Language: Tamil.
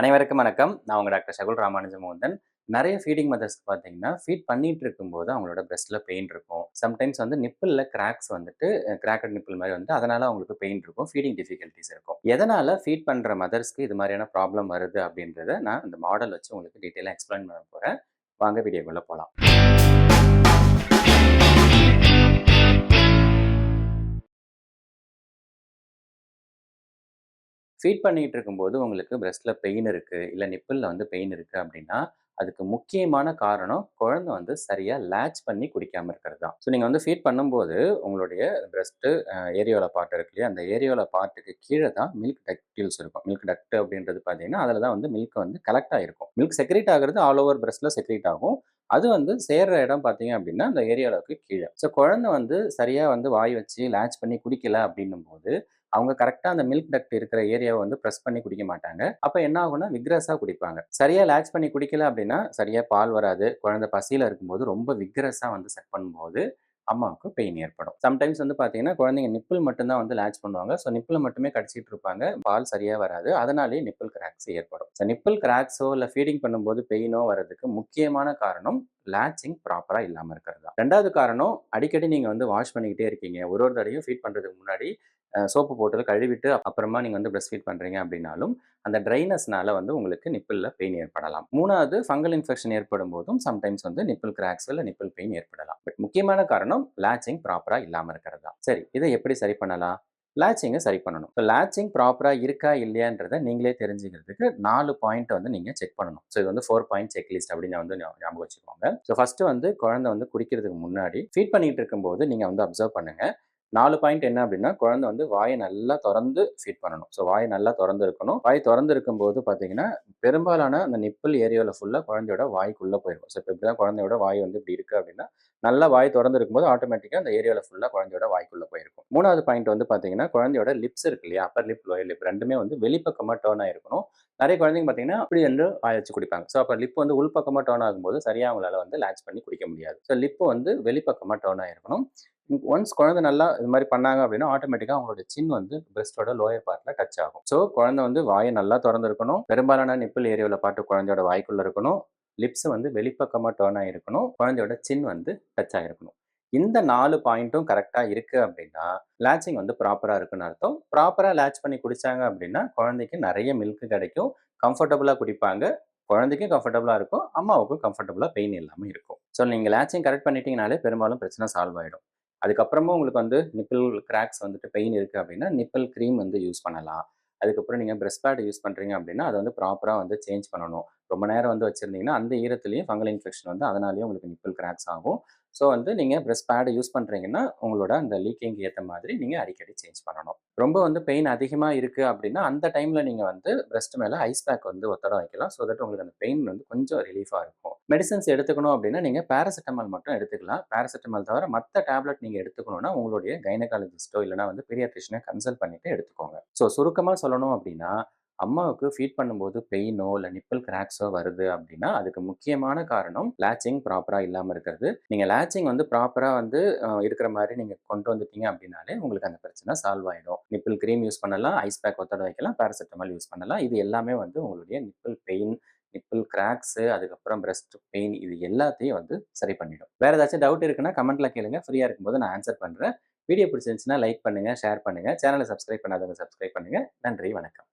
அனைவருக்கும் வணக்கம். நான் உங்கள் டாக்டர் சகுல் ராமானுஜ மோகன் நிறைய ஃபீடிங் மதர்ஸ்க்கு பார்த்தீங்கன்னா ஃபீட் பண்ணிட்டு இருக்கும்போது அவங்களோட பிரஸ்ட்டில் பெயின் இருக்கும். சம்டைம்ஸ் வந்து நிப்பிளில் கிராக்ஸ் வந்துட்டு கிராக்கட் நிப்பிள் மாதிரி வந்து அதனால அவங்களுக்கு பெயின் இருக்கும் ஃபீடிங் டிஃபிகல்ட்டிஸ் இருக்கும். எதனால் ஃபீட் பண்ணுற மதர்ஸ்க்கு இது மாதிரியான ப்ராப்ளம் வருது அப்படின்றத நான் இந்த மாடல் வச்சு உங்களுக்கு டீட்டெயிலாக எக்ஸ்பிளைன் பண்ண போகிறேன் வாங்க வீடியோக்குள்ளே போகலாம் ஃபீட் பண்ணிகிட்டு இருக்கும்போது உங்களுக்கு பிரஸ்ட்டில் பெயின் இருக்குது இல்லை நிப்பிளில் வந்து பெயின் இருக்குது அப்படின்னா அதுக்கு முக்கியமான காரணம் குழந்தை வந்து சரியாக லேட்ச் பண்ணி குடிக்காமல் இருக்கிறது தான். ஸோ நீங்கள் வந்து ஃபீட் பண்ணும்போது உங்களுடைய பிரஸ்ட்டு ஏரியோல பார்ட் இருக்கு இல்லையா? அந்த ஏரியோல பார்ட்டுக்கு கீழே தான் மில்க் டக்டில்ஸ் இருக்கும். மில்க் டக்ட் அப்படின்றது பார்த்தீங்கன்னா அதில் தான் வந்து மில்க் வந்து கலெக்ட் ஆகிருக்கும். மில்க் செக்ரேட் ஆகிறது ஆல் ஓவர் பிரஸ்ட்டில் செக்ரேட் ஆகும். அது வந்து சேர்ற இடம் பார்த்தீங்க அப்படின்னா அந்த ஏரியாவுக்கு கீழே. ஸோ குழந்தை வந்து சரியாக வந்து வாய் வச்சு லேட்ச் பண்ணி குடிக்கல அப்படின்னும் போது அவங்க கரெக்டாக அந்த மில்க் டக்ட் இருக்கிற ஏரியாவை வந்து ப்ரெஸ் பண்ணி குடிக்க மாட்டாங்க. அப்போ என்ன ஆகும்னா விக்ரஸாக குடிப்பாங்க. சரியாக லேட்ச் பண்ணி குடிக்கல அப்படின்னா சரியாக பால் வராது குழந்தை பசியில் இருக்கும்போது ரொம்ப விக்ரஸாக வந்து செட் பண்ணும்போது அம்மாவுக்கு பெயின் ஏற்படும். சம்டைம்ஸ் வந்து பார்த்தீங்கன்னா குழந்தைங்க நிப்பிள் மட்டும்தான் வந்து லேட்ச் பண்ணுவாங்க. ஸோ நிப்பிள் மட்டுமே கடிச்சிட்டு இருப்பாங்க. பால் சரியாக வராது. அதனாலேயே நிப்பிள் கிராக்ஸ் ஏற்படும். ஸோ நிப்பிள் கிராக்ஸோ இல்லை ஃபீடிங் பண்ணும்போது பெயினோ வர்றதுக்கு முக்கியமான காரணம் லேச்சிங் ப்ராப்பராக இல்லாமல் இருக்கிறது தான். ரெண்டாவது காரணம் அடிக்கடி நீங்கள் வந்து வாஷ் பண்ணிக்கிட்டே இருக்கீங்க. ஒரு ஒரு தடையும் ஃபீட் பண்ணுறதுக்கு முன்னாடி சோப்பு போட்டு கழுவிட்டு அப்புறமா நீங்கள் வந்து பிரஸ்ட் ஃபீட் பண்ணுறீங்க அப்படின்னாலும் அந்த ட்ரைனஸ்னால வந்து உங்களுக்கு நிப்பிளில் பெயின் ஏற்படலாம். மூணாவது ஃபங்கல் இன்ஃபெக்ஷன் ஏற்படும் போதும் சம்டைம்ஸ் வந்து நிப்பிள் கிராக்ஸ் இல்லை நிப்பிள் பெயின் ஏற்படலாம். பட் முக்கியமான காரணம் லேச்சிங் ப்ராப்பராக இல்லாமல் இருக்கிறது தான். சரி இதை எப்படி சரி பண்ணலாம்? லேச்சிங்கை சரி பண்ணணும். ஸோ லேச்சிங் ப்ராப்பராக இருக்கா இல்லையான்றதை நீங்களே தெரிஞ்சுக்கிறதுக்கு நாலு பாயிண்ட் வந்து நீங்கள் செக் பண்ணணும். ஸோ இது வந்து ஃபோர் பாயிண்ட் செக் லிஸ்ட் அப்படின்னு வந்து ஞாபகம் வச்சுக்கோங்க. ஸோ ஃபஸ்ட்டு வந்து குழந்தை வந்து குடிக்கிறதுக்கு முன்னாடி ஃபீட் பண்ணிகிட்டு இருக்கும்போது நீங்கள் வந்து அப்சர்வ் பண்ணுங்கள் நாலு பாயிண்ட் என்ன அப்படின்னா குழந்தை வந்து வாயை நல்லா திறந்து ஃபீட் பண்ணணும். ஸோ வாயை நல்லா திறந்து இருக்கணும் வாய் திறந்து இருக்கும்போது பார்த்தீங்கன்னா பெரும்பாலான அந்த நிப்பிள் ஏரியாவில் ஃபுல்லாக குழந்தையோட வாய்க்குள்ளே போயிருக்கும். ஸோ இப்போ இப்படி தான் குழந்தையோட வாய் வந்து இப்படி இருக்குது அப்படின்னா நல்லா வாய் திறந்து இருக்கும்போது ஆட்டோமேட்டிக்காக அந்த ஏரியாவில் ஃபுல்லாக குழந்தையோட வாய்க்குள்ளே போயிருக்கும். மூணாவது பாயிண்ட் வந்து பார்த்தீங்கன்னா குழந்தையோட லிப்ஸ் இருக்கு இல்லையா? அப்பர் லிப் லோயர் லிப் ரெண்டுமே வந்து வெளிப்பக்கமாக டேர்ன் ஆகிருக்கணும் நிறைய குழந்தைங்க பார்த்தீங்கன்னா அப்படி வந்து வாய் வச்சு குடிப்பாங்க. ஸோ அப்போ லிப் வந்து உள்பக்கமாக டேர்ன் ஆகும்போது சரியாக அவங்களால வந்து லேட்ச் பண்ணி குடிக்க முடியாது. ஸோ லிப்பு வந்து வெளிப்பக்கமாக டேர்ன் ஆகிருக்கணும் ஒன்ஸ் குழந்தை நல்லா இது மாதிரி பண்ணாங்க அப்படின்னா ஆட்டோமேட்டிக்காக அவங்களோட சின் வந்து பிரெஸ்டோட லோயர் பார்ட்டில் டச் ஆகும். ஸோ குழந்தை வந்து வாயை நல்லா திறந்துருக்கணும். பெரும்பாலான நிப்பிள் ஏரியாவில் பாட்டு குழந்தையோட வாய்க்குள்ளே இருக்கணும். லிப்ஸ் வந்து வெளிப்பக்கமாக டேர்ன் ஆகிருக்கணும் குழந்தையோட சின் வந்து டச் ஆகிருக்கணும் இந்த நாலு பாயிண்ட்டும் கரெக்டாக இருக்குது அப்படின்னா லேச்சிங் வந்து ப்ராப்பராக இருக்குன்னு அர்த்தம். ப்ராப்பராக லேட்ச் பண்ணி குடித்தாங்க அப்படின்னா குழந்தைக்கு நிறைய மில்க் கிடைக்கும். கம்ஃபர்டபுளாக குடிப்பாங்க. குழந்தைக்கும் கம்ஃபர்டபுளாக இருக்கும். அம்மாவுக்கும் கம்ஃபர்டபுளாக பெயின் இல்லாமல் இருக்கும். ஸோ நீங்கள் லேச்சிங் கரெக்ட் பண்ணிட்டீங்கனாலே பெரும்பாலும் பிரச்சனை சால்வ் ஆகிடும் அதுக்கப்புறமும் உங்களுக்கு வந்து நிப்பிள் கிராக்ஸ் வந்துட்டு பெயின் இருக்குது அப்படின்னா நிப்பிள் க்ரீம் வந்து யூஸ் பண்ணலாம். அதுக்கப்புறம் நீங்கள் ப்ரெஸ் பேட் யூஸ் பண்ணுறீங்க அப்படின்னா அதை வந்து ப்ராப்பராக வந்து சேஞ்ச் பண்ணணும். ரொம்ப நேரம் வந்து வச்சுருந்தீங்கன்னா அந்த ஈரத்துலேயும் ஃபங்கல் இன்ஃபெக்ஷன் வந்து அதனாலேயும் உங்களுக்கு நிப்பிள் கிராக்ஸ் ஆகும். ஸோ வந்து நீங்கள் ப்ரெஸ் பேடு யூஸ் பண்ணுறீங்கன்னா உங்களோட அந்த லீக்கிங் ஏற்ற மாதிரி நீங்கள் அடிக்கடி சேஞ்ச் பண்ணணும். ரொம்ப வந்து பெயின் அதிகமாக இருக்குது அப்படின்னா அந்த டைமில் நீங்கள் வந்து ப்ரெஸ்ட் மேலே ஐஸ் பேக் வந்து ஒத்தடம் வைக்கலாம். ஸோ தட் உங்களுக்கு அந்த பெயின் வந்து கொஞ்சம் ரிலீஃபாக இருக்கும். மெடிசன்ஸ் எடுத்துக்கணும் அப்படின்னா நீங்கள் பேராசிட்டமால் மட்டும் எடுத்துக்கலாம். பேராசிட்டமால் தவிர மற்ற டேப்லெட் நீங்கள் எடுத்துக்கணும்னா உங்களுடைய கைனகாலஜிஸ்ட்டோ இல்லைனா வந்து பீரியாட்ரிஷனை கன்சல்ட் பண்ணிவிட்டு எடுத்துக்கோங்க. ஸோ சுருக்கமாக சொல்லணும் அப்படின்னா அம்மாவுக்கு ஃபீட் பண்ணும்போது பெயினோ இல்லை நிப்பிள் கிராக்ஸோ வருது அப்படின்னா அதுக்கு முக்கியமான காரணம் லேச்சிங் ப்ராப்பராக இல்லாமல் இருக்கிறது. நீங்கள் லேச்சிங் வந்து ப்ராப்பராக வந்து இருக்கிற மாதிரி நீங்கள் கொண்டு வந்துட்டீங்க அப்படின்னாலே உங்களுக்கு அந்த பிரச்சனை சால்வ் ஆகிடும் நிப்பிள் க்ரீம் யூஸ் பண்ணலாம் ஐஸ் பேக் ஒத்தட வைக்கலாம் பேராசிட்டமால் யூஸ் பண்ணலாம். இது எல்லாமே வந்து உங்களுடைய நிப்பிள் பெயின் நிப்பிள் கிராக்ஸு அதுக்கப்புறம் பிரஸ்ட் பெயின் இது எல்லாத்தையும் வந்து சரி பண்ணிடும். வேறு ஏதாச்சும் டவுட் இருக்குன்னா கமெண்ட்டில் கேளுங்க. ஃப்ரீயாக இருக்கும்போது நான் ஆன்சர் பண்ணுறேன் வீடியோ பிடிச்சிருந்துச்சுன்னா லைக் பண்ணுங்கள் ஷேர் பண்ணுங்கள் சேனலை சப்ஸ்கிரைப் பண்ணாதவங்க சப்ஸ்கிரைப் பண்ணுங்கள் நன்றி வணக்கம்.